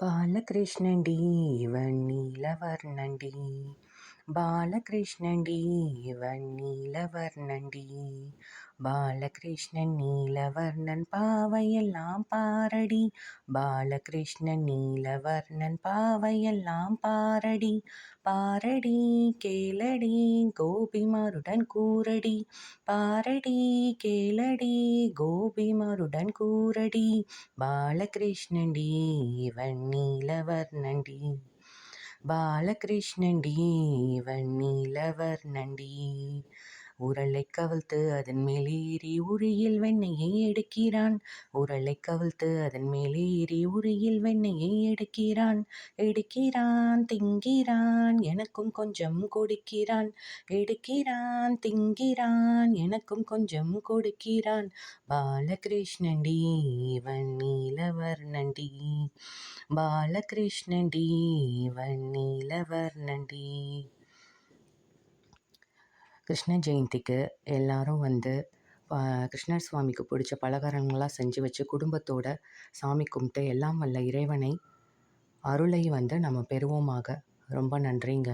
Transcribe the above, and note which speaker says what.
Speaker 1: బాలకృష్ణండి వన్నీలవర్ణండి బాలకృష్ణండి வண்ணீலவர்ணண்டி பாலகிருஷ்ணன் நீலவர்ணன் பாவையெல்லாம் பாரடி பாலகிருஷ்ணன் நீலவர்ணன் பாவையெல்லாம் பாரடி பாரடி கேளடி கோபிமாருடன் கூரடி பாரடி கேளடி கோபிமாருடன் கூரடி பாலகிருஷ்ணன்டி இவன் நீலவர்ணன்டி பாலகிருஷ்ணன்டி இவன் நண்டி உரலை கவிழ்த்து அதன் மேலேறி உரியில் வெண்ணையை எடுக்கிறான். உரலை கவிழ்த்து அதன் மேலேறி உரியில் வெண்ணையை எடுக்கிறான். எடுக்கிறான் திங்கிறான் எனக்கும் கொஞ்சம் கொடுக்கிறான். எடுக்கிறான் திங்கிறான் எனக்கும் கொஞ்சம் கொடுக்கிறான். பாலகிருஷ்ணண்டி இவன் நீலவர்ணண்டி பாலகிருஷ்ணண்டி இவன் நீலவர்ணண்டி கிருஷ்ண ஜெயந்திக்கு எல்லாரும் வந்து கிருஷ்ணர் சுவாமிக்கு பிடிச்ச பலகாரங்களாக செஞ்சு வச்சு குடும்பத்தோட சாமி கும்பிட்டு எல்லாம் வல்ல இறைவனை அருளை வந்து நம்ம பெறுவோமாக. ரொம்ப நன்றிங்க.